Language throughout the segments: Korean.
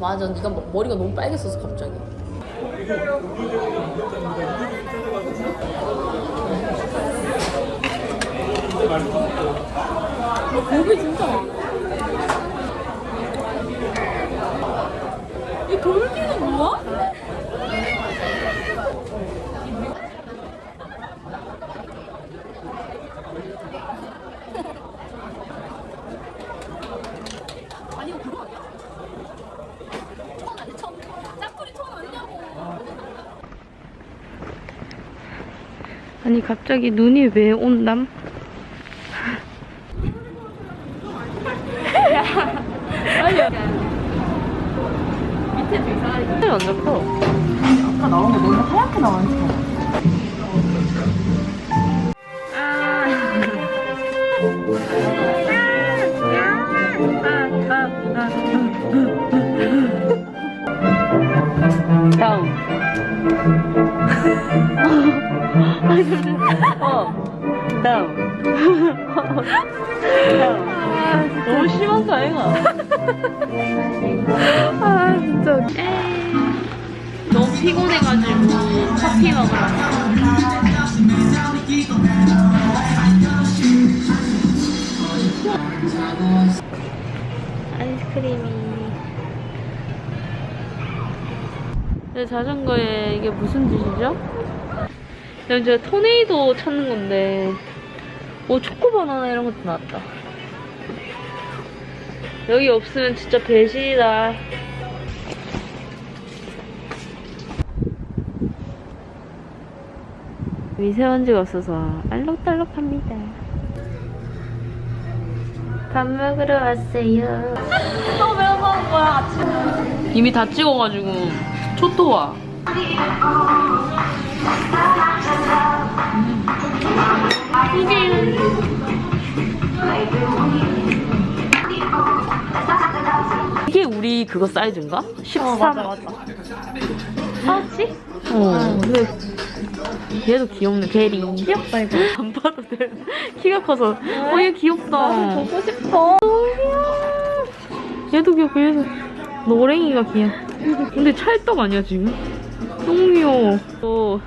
맞아, 네가 뭐- 머리가 너무 빨개졌어 갑자기. 고기 진짜 많아 이 돌기는 뭐야? 아니 이거 그거 아니야? 천 아니야 천 짝꿍이 천 아니냐고 아니 갑자기 눈이 왜 온담? 밑에 되게 싸 하늘이 완전 커. 아까 나온 거 너무 하얗게 나왔어 다음. 어. 다음. 다음. 너무 심한 거 아이가? 아 진짜. 너무 피곤해가지고 커피 먹으러 왔어. 아이스크림이. 내 자전거에 이게 무슨 짓이죠? 여기 제가 토네이도 찾는 건데, 오 초코바나나 이런 것도 나왔다. 여기 없으면 진짜 배신이다. 미세먼지가 없어서 알록달록합니다. 밥 먹으러 왔어요. 거 먹은 거야 아침에 이미 다 찍어가지고 초토화. 이게 우리 그거 사이즈인가? 13. 어 맞아 맞아 사지? 어. 근데 얘도 귀엽네. 베리. 귀엽다 이거 안 봐도 돼. 키가 커서. 어, 얘 귀엽다. 나도 보고 싶어 얘도 귀엽고 얘도 노랭이가 귀여워. 근데 찰떡 아니야 지금? 귀여워. 또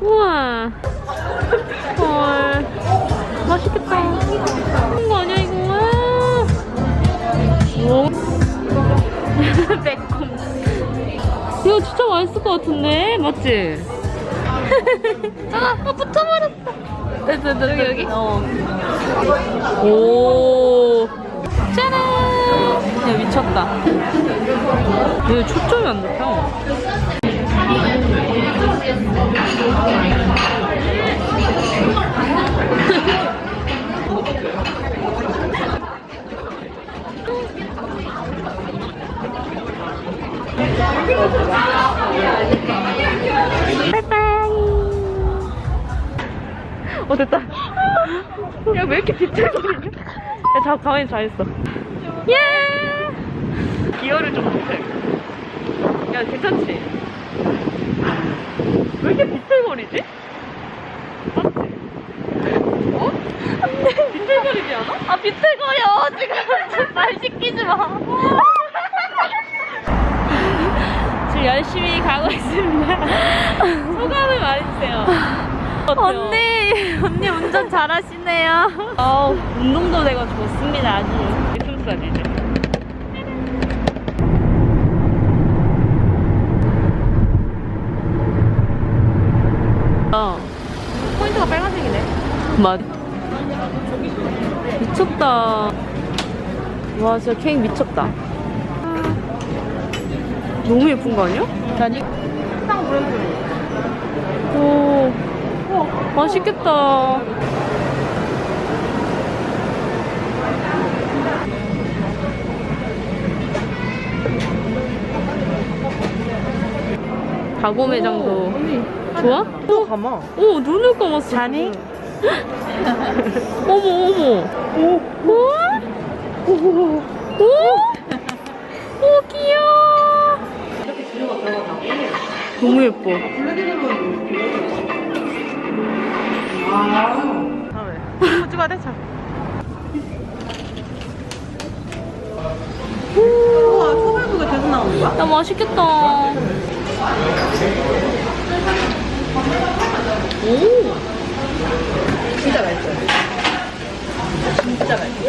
우와. 헐. 맛있겠다. 하는 거 아니야 이거? 와. 오. 매콤. 이거 진짜 맛있을 것 같은데 맞지? 아, 아 붙어버렸어. 여기 여기. 어. 오. 짜란! 야, 미쳤다. 얘 초점이 안 잡혀. 어, 됐다. 야, 왜 이렇게 비틀거리냐? 야, 자, 가만히 잘했어. 예! 기어를 좀 못해. 야, 괜찮지? 왜 이렇게 비틀거리지? 맞지? 어? 비틀거리지 않아? 아, 비틀거려! 지금 말 시키지 마. 지금 열심히 가고 있습니다. 소감을 말해주세요. 어때요? 언니 언니 운전 잘하시네요 아우, 운동도 되고 좋습니다, 아주. 숨소리 이제. 어, 포인트가 맞. 미쳤다. 와, 진짜 케이크 미쳤다. 너무 예쁜 거 아니야? 아니 상 브랜드 오, 맛있겠다. 가구 매장도 좋아? 또 감아. 어 눈을 감았어. 자니? 어머 어머. 오. 오? 오? 오 귀여워. 너무 예뻐. 찍어야 돼? 자. 우와 소갈비가 계속 나오는 거야? 야 맛있겠다. 오. 진짜 맛있어. 진짜 맛있어.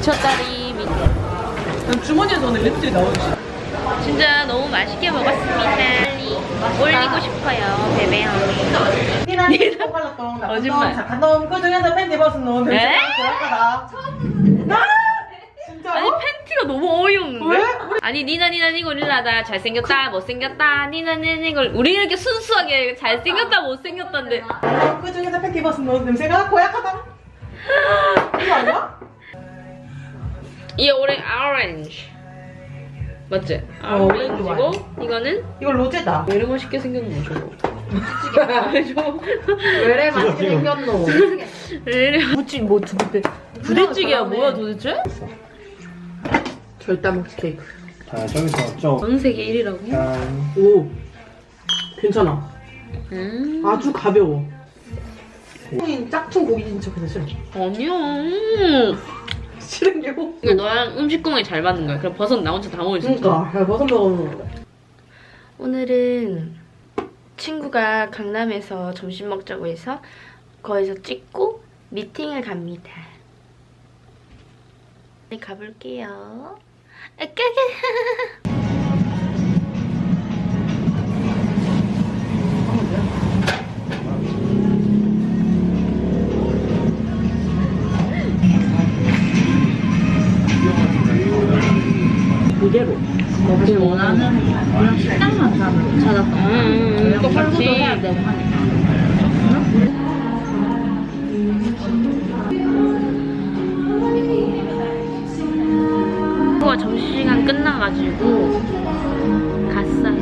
6초짜리 미니. 주머니에서 오늘 립스틱 나오지? 진짜 너무 맛있게 먹었습니다. 올리고 싶어요, 베베 언니. 거짓말. 잠깐 꾸준해서 팬티 벗은 너 오늘. 네? 진짜? 아! 아니 팬티가 너무 어이없는데? 왜? 아니 니나 니나 니고릴라다 잘생겼다 못생겼다 니나 니나 니고 우리 이렇게 순수하게 잘생겼다 못생겼다인데 꾸준해서 팬티 벗은 너 냄새가 고약하다 이거 아니야? 이게 오렌 오렌지 맞지? 어, 오렌지 오렌지고 이거는 이거 로제다. 왜 이렇게 맛있게 생겼노 저거 왜 맛있게 생겼노? 왜 이래 부찌 뭐 부대 부대찌개야 뭐야 도대체? 절대 먹지 케이크. 자, 저기서 쪽. 전 세계 1위라고? 짠. 오. 괜찮아. 음 아주 가벼워. 짝퉁 고기 진척해서 싫어. 아니야 싫은 게고. 이거 너랑 음식 구멍이 잘 맞는 거야 그럼 버섯 나 혼자 다 먹을 수 있어 그러니까 야, 버섯 먹으면 오늘은 친구가 강남에서 점심 먹자고 해서 거기서 찍고 미팅을 갑니다. 네, 가볼게요. 아까가. 이대로. 먹지 원하는 그냥 식당만 찾았어. 음, 똑같이. 친구가 점심시간 끝나가지고 갔어요.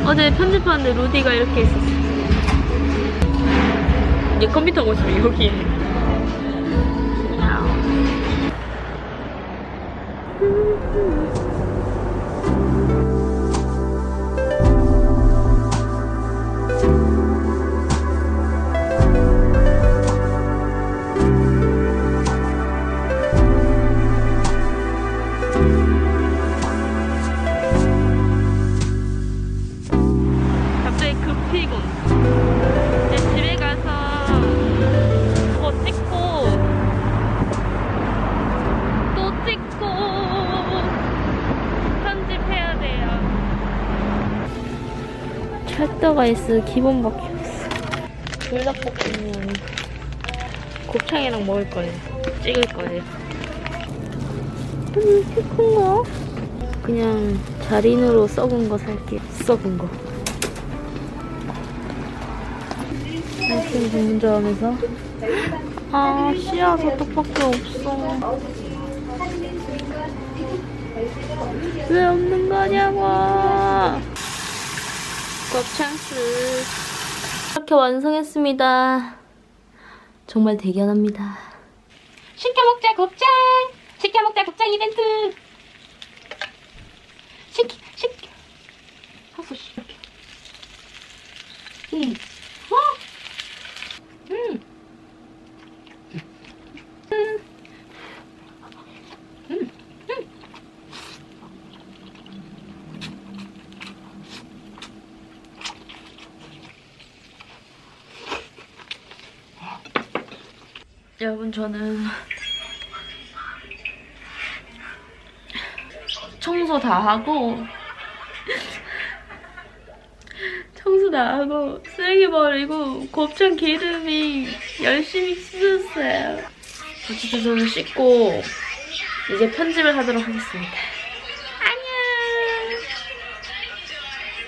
어제 편집하는데 루디가 이렇게 있었어. 얘 컴퓨터 모습이 여기에. 갑 찰떡아이스 기본밖에 없어. 불닭볶음면 곱창이랑 먹을 거예요. 찍을 거예요. 음, 이렇게 큰 거? 그냥 자린으로 썩은 거 살게요. 썩은 거. 아이스크림 전문 좋아하면서 아 씨앗 어떡밖에 없어 왜 없는 거냐고 곱창스. 이렇게 완성했습니다. 정말 대견합니다. 시켜 먹자 곱창! 시켜 먹자 곱창 이벤트! 시켜 시켜 하소 시켜 응. 여러분 저는 청소 다 하고 청소 다 하고 쓰레기 버리고 곱창 기름이 열심히 씻었어요. 어쨌든 저는 씻고 이제 편집을 하도록 하겠습니다.